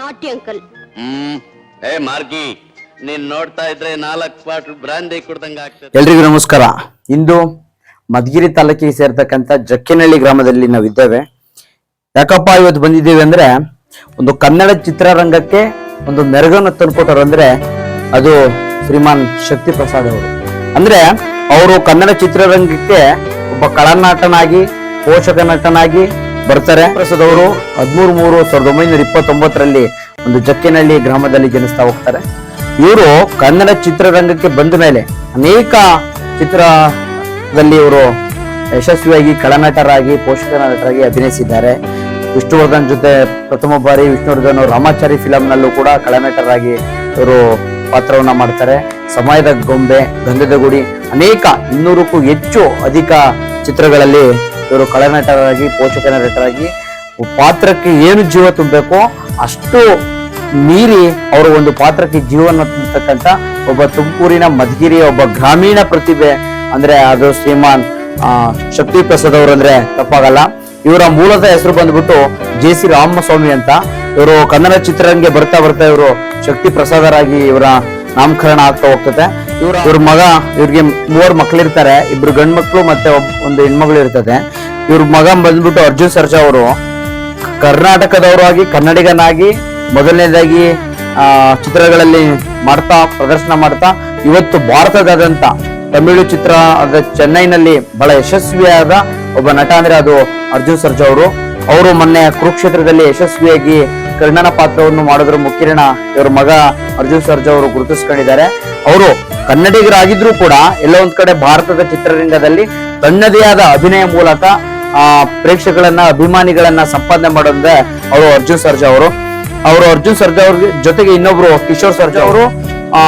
ಪುಟ್ಟಿ ಅಂಕಲ್ ಹ್ಮ್. ಏ ಮಾರ್ಗಿ ನೀನ್ ನೋಡ್ತಾ ಇದ್ರೆ ನಾಲ್ಕು ಪಾಟ್ ಬ್ರಾಂದಿ ಕುಡ್ದಂಗ ಆಗ್ತದೆ. ಎಲ್ರಿಗೂ ನಮಸ್ಕಾರ. ಇಂದು ಮಧುಗಿರಿ ತಾಲೂಕಿಗೆ ಸೇರ್ತಕ್ಕಂಥ ಜಕ್ಕಿನಹಳ್ಳಿ ಗ್ರಾಮದಲ್ಲಿ ನಾವಿದ್ದೇವೆ. ಯಾಕಪ್ಪ ಇವತ್ತು ಬಂದಿದ್ದೇವೆ ಅಂದ್ರೆ ಒಂದು ಕನ್ನಡ ಚಿತ್ರರಂಗಕ್ಕೆ ಒಂದು ಮೆರಗನ್ನು ತಂದುಕೊಟ್ಟರು ಅಂದ್ರೆ ಅದು ಶ್ರೀಮಾನ್ ಶಕ್ತಿ ಪ್ರಸಾದ್ ಅವರು. ಅಂದ್ರೆ ಅವರು ಕನ್ನಡ ಚಿತ್ರರಂಗಕ್ಕೆ ಒಬ್ಬ ಕಳನಾಟನಾಗಿ ಪೋಷಕ ನಟನಾಗಿ ಬರ್ತಾರೆ. ಪ್ರಸಾದ್ ಅವರು ಹದಿಮೂರು ಮೂರು ಸಾವಿರದ ಒಂಬೈನೂರ ಇಪ್ಪತ್ತೊಂಬತ್ತರಲ್ಲಿ ಒಂದು ಜಕ್ಕಿನಹಳ್ಳಿ ಗ್ರಾಮದಲ್ಲಿ ಜನಿಸ್ತಾ ಹೋಗ್ತಾರೆ. ಇವರು ಕನ್ನಡ ಚಿತ್ರರಂಗಕ್ಕೆ ಬಂದ ಮೇಲೆ ಅನೇಕ ಚಿತ್ರದಲ್ಲಿ ಇವರು ಯಶಸ್ವಿಯಾಗಿ ಕಳನಟರಾಗಿ ಪೋಷಕ ನಟರಾಗಿ ಅಭಿನಯಿಸಿದ್ದಾರೆ. ವಿಷ್ಣುವರ್ಧನ್ ಜೊತೆ ಪ್ರಥಮ ಬಾರಿ ವಿಷ್ಣುವರ್ಧನ್ ರಾಮಾಚಾರಿ ಫಿಲಂನಲ್ಲೂ ಕೂಡ ಕಳನಟರಾಗಿ ಇವರು ಪಾತ್ರವನ್ನ ಮಾಡ್ತಾರೆ. ಸಮಯದ ಗೊಂಬೆ, ಗಂಧದ ಗುಡಿ, ಅನೇಕ ಇನ್ನೂರಕ್ಕೂ ಹೆಚ್ಚು ಅಧಿಕ ಚಿತ್ರಗಳಲ್ಲಿ ಇವರು ಕಳನಟರಾಗಿ ಪೋಷಕ ನಟರಾಗಿ ಪಾತ್ರಕ್ಕೆ ಏನು ಜೀವ ತುಂಬಬೇಕೋ ಅಷ್ಟು ಮೀರಿ ಅವರು ಒಂದು ಪಾತ್ರಕ್ಕೆ ಜೀವನ ತುಂಬತಕ್ಕಂತ ಒಬ್ಬ ತುಮಕೂರಿನ ಮಧುಗಿರಿಯ ಒಬ್ಬ ಗ್ರಾಮೀಣ ಪ್ರತಿಭೆ ಅಂದ್ರೆ ಅದು ಶ್ರೀಮಾನ್ ಶಕ್ತಿ ಪ್ರಸಾದ್ ಅವರು ಅಂದ್ರೆ ತಪ್ಪಾಗಲ್ಲ. ಇವರ ಮೂಲದ ಹೆಸರು ಬಂದ್ಬಿಟ್ಟು ಜೆ ಸಿ ರಾಮಸ್ವಾಮಿ ಅಂತ. ಇವರು ಕನ್ನಡ ಚಿತ್ರರಂಗೆ ಬರ್ತಾ ಬರ್ತಾ ಇವರು ಶಕ್ತಿ ಪ್ರಸಾದರಾಗಿ ಇವರ ನಾಮಕರಣ ಆಗ್ತಾ ಹೋಗ್ತದೆ. ಇವರ ಇವ್ರ ಮಗ ಇವ್ರಿಗೆ ಮೂವರು ಮಕ್ಳಿರ್ತಾರೆ. ಇಬ್ರು ಗಂಡ್ ಮಕ್ಕಳು ಮತ್ತೆ ಒಂದು ಹೆಣ್ಮಗಳು ಇರ್ತದೆ. ಇವ್ರ ಮಗ ಬಂದ್ಬಿಟ್ಟು ಅರ್ಜುನ್ ಸರ್ಜಾ ಅವರು. ಕರ್ನಾಟಕದವರಾಗಿ, ಕನ್ನಡಿಗನಾಗಿ, ಮೊದಲನೇದಾಗಿ ಚಿತ್ರಗಳಲ್ಲಿ ಮಾಡ್ತಾ, ಪ್ರದರ್ಶನ ಮಾಡ್ತಾ, ಇವತ್ತು ಭಾರತದಾದಂತ ತಮಿಳು ಚಿತ್ರ, ಅದ ಚೆನ್ನೈನಲ್ಲಿ ಬಹಳ ಯಶಸ್ವಿಯಾದ ಒಬ್ಬ ನಟ ಅಂದ್ರೆ ಅದು ಅರ್ಜುನ್ ಸರ್ಜಾ ಅವರು. ಅವರು ಮೊನ್ನೆ ಕುರುಕ್ಷೇತ್ರದಲ್ಲಿ ಯಶಸ್ವಿಯಾಗಿ ಕರ್ಣನ ಪಾತ್ರವನ್ನು ಮಾಡಿದ್ರ ಮುಖ್ಯರಣ ಇವ್ರ ಮಗ ಅರ್ಜುನ್ ಸರ್ಜಾ ಅವರು ಗುರುತಿಸ್ಕೊಂಡಿದ್ದಾರೆ. ಅವರು ಕನ್ನಡಿಗರಾಗಿದ್ರು ಕೂಡ ಎಲ್ಲ ಒಂದ್ ಕಡೆ ಭಾರತದ ಚಿತ್ರರಂಗದಲ್ಲಿ ತನ್ನದೇ ಆದ ಅಭಿನಯ ಮೂಲಕ ಆ ಪ್ರೇಕ್ಷಕಗಳನ್ನ ಅಭಿಮಾನಿಗಳನ್ನ ಸಂಪಾದನೆ ಮಾಡೋದ್ರೆ ಅವರು ಅರ್ಜುನ್ ಸರ್ಜಾ ಅವರು. ಅವರು ಅರ್ಜುನ್ ಸರ್ಜಾ ಅವ್ರ ಜೊತೆಗೆ ಇನ್ನೊಬ್ರು ಕಿಶೋರ್ ಸರ್ಜಾ ಅವರು. ಆ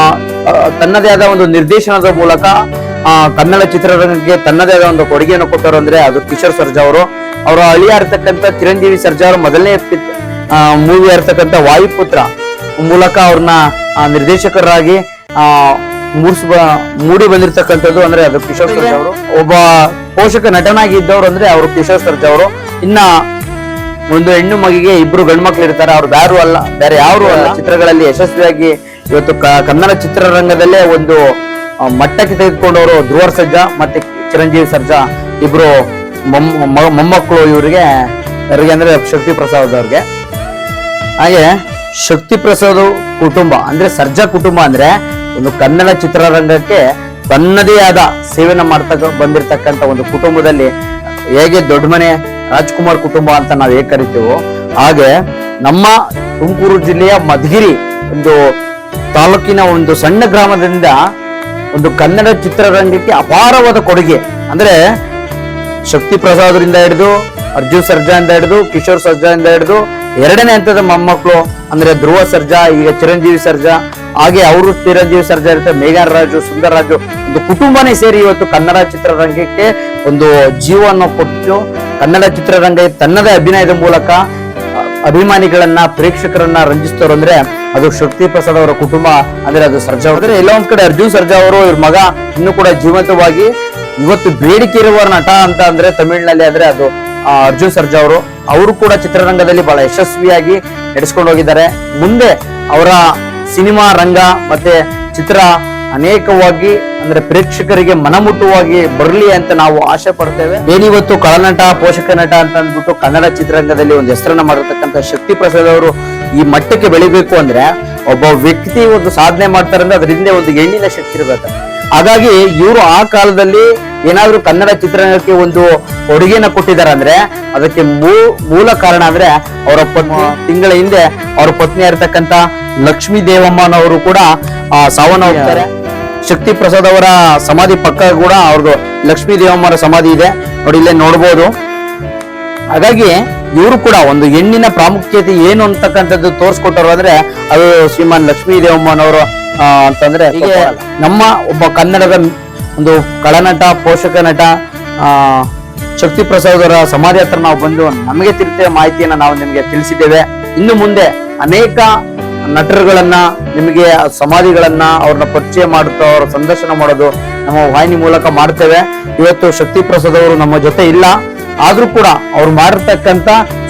ಆ, ತನ್ನದೇ ಆದ ಒಂದು ನಿರ್ದೇಶನದ ಮೂಲಕ ಆ ಕನ್ನಡ ಚಿತ್ರರಂಗಕ್ಕೆ ತನ್ನದೇ ಆದ ಒಂದು ಕೊಡುಗೆಯನ್ನು ಕೊಟ್ಟರು ಅಂದ್ರೆ ಅದು ಕಿಶೋರ್ ಸರ್ಜಾ ಅವರು. ಅವರ ಅಳಿಯ ಇರ್ತಕ್ಕಂಥ ಚಿರಂಜೀವಿ ಸರ್ಜಾ ಅವರು ಮೊದಲನೇ ಮೂವಿ ಇರ್ತಕ್ಕಂಥ ವಾಯುಪುತ್ರ ಮೂಲಕ ಅವ್ರನ್ನ ಆ, ನಿರ್ದೇಶಕರಾಗಿ ಆ ಮೂರ್ಸ್ ಮೂಡಿ ಬಂದಿರತಕ್ಕಂಥದ್ದು ಅಂದ್ರೆ ಅದು ಕಿಶೋರ್ ಸರ್ಜಾ ಅವರು. ಒಬ್ಬ ಪೋಷಕ ನಟನಾಗಿ ಇದ್ದವರು ಅಂದ್ರೆ ಅವರು ಕಿಶೋರ್ ಸರ್ಜಾ ಅವರು. ಇನ್ನ ಒಂದು ಹೆಣ್ಣು ಮಗಿಗೆ ಇಬ್ರು ಗಂಡು ಮಕ್ಳು ಇರ್ತಾರೆ. ಅವ್ರು ಯಾರು ಅಲ್ಲ. ಬೇರೆ ಯಾರು ಅಲ್ಲ. ಚಿತ್ರಗಳಲ್ಲಿ ಯಶಸ್ವಿಯಾಗಿ ಇವತ್ತು ಕನ್ನಡ ಚಿತ್ರರಂಗದಲ್ಲೇ ಒಂದು ಮಟ್ಟಕ್ಕೆ ತೆಗೆದುಕೊಂಡವರು ಧ್ರುವ ಸರ್ಜಾ ಮತ್ತೆ ಚಿರಂಜೀವಿ ಸರ್ಜಾ. ಇಬ್ರು ಮೊಮ್ಮಕ್ಕಳು ಇವರಿಗೆ. ಇವರಿಗೆ ಅಂದ್ರೆ ಶಕ್ತಿ ಪ್ರಸಾದ್ ಅವ್ರಿಗೆ. ಹಾಗೆ ಶಕ್ತಿ ಪ್ರಸಾದ್ ಕುಟುಂಬ ಅಂದ್ರೆ ಸರ್ಜಾ ಕುಟುಂಬ ಅಂದ್ರೆ ಒಂದು ಕನ್ನಡ ಚಿತ್ರರಂಗಕ್ಕೆ ತನ್ನದೇ ಆದ ಸೇವೆನ ಮಾಡ್ತಕ್ಕ ಬಂದಿರತಕ್ಕಂತ ಒಂದು ಕುಟುಂಬದಲ್ಲಿ ಹೇಗೆ ದೊಡ್ಡ ಮನೆ ರಾಜ್ಕುಮಾರ್ ಕುಟುಂಬ ಅಂತ ನಾವು ಹೇಗೆ ಕರಿತೀವೋ ಹಾಗೆ ನಮ್ಮ ತುಮಕೂರು ಜಿಲ್ಲೆಯ ಮಧುಗಿರಿ ಒಂದು ತಾಲೂಕಿನ ಒಂದು ಸಣ್ಣ ಗ್ರಾಮದಿಂದ ಒಂದು ಕನ್ನಡ ಚಿತ್ರರಂಗಕ್ಕೆ ಅಪಾರವಾದ ಕೊಡುಗೆ. ಅಂದ್ರೆ ಶಕ್ತಿ ಪ್ರಸಾದ್ರಿಂದ ಹಿಡಿದು, ಅರ್ಜುನ್ ಸರ್ಜಾ ಇಂದ ಹಿಡಿದು, ಕಿಶೋರ್ ಸರ್ಜಾ ಇಂದ ಹಿಡಿದು, ಎರಡನೇ ಹಂತದ ಮೊಮ್ಮಕ್ಕಳು ಅಂದ್ರೆ ಧ್ರುವ ಸರ್ಜಾ, ಈಗ ಚಿರಂಜೀವಿ ಸರ್ಜಾ ಹಾಗೆ ಅವರು ಚಿರಂಜೀವಿ ಸರ್ಜಾ ಇರುತ್ತೆ ಮೇಘನ್ ರಾಜು, ಸುಂದರ್ ರಾಜು, ಒಂದು ಕುಟುಂಬನೇ ಸೇರಿ ಇವತ್ತು ಕನ್ನಡ ಚಿತ್ರರಂಗಕ್ಕೆ ಒಂದು ಜೀವವನ್ನು ಕೊಟ್ಟು ಕನ್ನಡ ಚಿತ್ರರಂಗ ತನ್ನದೇ ಅಭಿನಯದ ಮೂಲಕ ಅಭಿಮಾನಿಗಳನ್ನ, ಪ್ರೇಕ್ಷಕರನ್ನ ರಂಜಿಸ್ತವ್ರು ಅಂದ್ರೆ ಅದು ಶಕ್ತಿ ಪ್ರಸಾದ್ ಅವರ ಕುಟುಂಬ, ಅಂದ್ರೆ ಅದು ಸರ್ಜಾ. ಅಂದ್ರೆ ಎಲ್ಲ ಒಂದ್ ಕಡೆ ಅರ್ಜುನ್ ಸರ್ಜಾ ಅವರು, ಇವ್ರ ಮಗ ಇನ್ನು ಕೂಡ ಜೀವಂತವಾಗಿ ಇವತ್ತು ಬೇಡಿಕೆ ಇರುವ ನಟ ಅಂತ ಅಂದ್ರೆ ತಮಿಳಿನಲ್ಲಿ ಅಂದ್ರೆ ಅದು ಅರ್ಜುನ್ ಸರ್ಜಾ ಅವರು ಅವರು ಕೂಡ ಚಿತ್ರರಂಗದಲ್ಲಿ ಬಹಳ ಯಶಸ್ವಿಯಾಗಿ ನಡೆಸ್ಕೊಂಡು ಹೋಗಿದ್ದಾರೆ ಮುಂದೆ ಅವರ ಸಿನಿಮಾ ರಂಗ ಮತ್ತೆ ಚಿತ್ರ ಅನೇಕವಾಗಿ, ಅಂದ್ರೆ ಪ್ರೇಕ್ಷಕರಿಗೆ ಮನಮುಟ್ಟುವಾಗಿ ಬರಲಿ ಅಂತ ನಾವು ಆಶೆ ಪಡ್ತೇವೆ. ಏನಿವತ್ತು ಕಳನಟ, ಪೋಷಕ ನಟ ಅಂತ ಅಂದ್ಬಿಟ್ಟು ಕನ್ನಡ ಚಿತ್ರರಂಗದಲ್ಲಿ ಒಂದು ಹೆಸರನ್ನ ಮಾಡಿರ್ತಕ್ಕಂಥ ಶಕ್ತಿ ಪ್ರಸಾದ್ ಅವರು ಈ ಮಟ್ಟಕ್ಕೆ ಬೆಳಿಬೇಕು ಅಂದ್ರೆ ಒಬ್ಬ ವ್ಯಕ್ತಿ ಒಂದು ಸಾಧನೆ ಮಾಡ್ತಾರೆ ಅಂದ್ರೆ ಅದರಿಂದ ಒಂದು ಹೆಣ್ಣಿನ ಶಕ್ತಿ ಇರ್ಬೇಕು. ಹಾಗಾಗಿ ಇವರು ಆ ಕಾಲದಲ್ಲಿ ಏನಾದ್ರೂ ಕನ್ನಡ ಚಿತ್ರರಂಗಕ್ಕೆ ಒಂದು ಕೊಡುಗೆನ ಕೊಟ್ಟಿದ್ದಾರೆ ಅಂದ್ರೆ ಅದಕ್ಕೆ ಮೂಲ ಕಾರಣ ಅಂದ್ರೆ ಅವರ ಪತ್ನಿ. ತಿಂಗಳ ಹಿಂದೆ ಅವರ ಪತ್ನಿ ಇರತಕ್ಕಂತ ಲಕ್ಷ್ಮೀ ದೇವಮ್ಮನವರು ಕೂಡ ಆ, ಸಾವನ್ನ ಹೋಗ್ತಾರೆ ಶಕ್ತಿ ಪ್ರಸಾದ್ ಅವರ ಸಮಾಧಿ ಪಕ್ಕ ಕೂಡ ಅವ್ರದ್ದು ಲಕ್ಷ್ಮೀ ದೇವಮ್ಮರ ಸಮಾಧಿ ಇದೆ. ನೋಡಿ ಇಲ್ಲೇ ನೋಡ್ಬೋದು. ಹಾಗಾಗಿ ಇವರು ಕೂಡ ಒಂದು ಹೆಣ್ಣಿನ ಪ್ರಾಮುಖ್ಯತೆ ಏನು ಅಂತಕ್ಕಂಥದ್ದು ತೋರಿಸ್ಕೊಟ್ಟರು ಅಂದ್ರೆ ಅದು ಶ್ರೀಮಾನ್ ಲಕ್ಷ್ಮೀ ದೇವಮ್ಮನವರು ಅಂತಂದ್ರೆ ನಮ್ಮ ಒಬ್ಬ ಕನ್ನಡದ ಒಂದು ಕಳನಟ ಪೋಷಕ ನಟ ಶಕ್ತಿ ಪ್ರಸಾದ್ ಅವರ ಸಮಾಧಿ ಹತ್ರ ನಾವು ಬಂದು ನಮಗೆ ತಿಳಿದ ಮಾಹಿತಿಯನ್ನು ನಾವು ನಿಮಗೆ ತಿಳಿಸಿದ್ದೇವೆ. ಇನ್ನು ಮುಂದೆ ಅನೇಕ ನಟರುಗಳನ್ನ, ನಿಮಗೆ ಸಮಾಧಿಗಳನ್ನ ಅವ್ರನ್ನ ಪರಿಚಯ ಮಾಡುತ್ತಾ, ಅವರ ಸಂದರ್ಶನ ಮಾಡೋದು ನಮ್ಮ ವಾಹಿನಿ ಮೂಲಕ ಮಾಡ್ತೇವೆ. ಇವತ್ತು ಶಕ್ತಿ ಪ್ರಸಾದ್ ಅವರು ನಮ್ಮ ಜೊತೆ ಇಲ್ಲ. ಆದ್ರೂ ಕೂಡ ಅವ್ರು ಮಾಡಿರ್ತಕ್ಕಂತ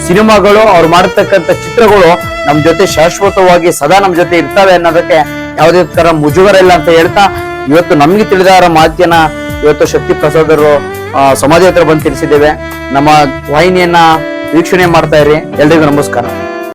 ಸಿನಿಮಾಗಳು, ಅವ್ರು ಮಾಡಿರ್ತಕ್ಕಂತ ಚಿತ್ರಗಳು ನಮ್ಮ ಜೊತೆ ಶಾಶ್ವತವಾಗಿ ಸದಾ ನಮ್ಮ ಜೊತೆ ಇರ್ತವೆ ಅನ್ನೋದಕ್ಕೆ ಯಾವುದೇ ತರ ಮುಜುಗರ ಇಲ್ಲ ಅಂತ ಹೇಳ್ತಾ ಇವತ್ತು ನಮ್ಗೆ ತಿಳಿದಾರ ಮಾಧ್ಯಮ ಇವತ್ತು ಶಕ್ತಿ ಪ್ರಸಾದರು ಸಮಾಜ ಹತ್ರ ಬಂದು ತಿಳಿಸಿದ್ದೇವೆ. ನಮ್ಮ ವಾಹಿನಿಯನ್ನ ವೀಕ್ಷಣೆ ಮಾಡ್ತಾ ಇರಿ. ಎಲ್ರಿಗೂ ನಮಸ್ಕಾರ.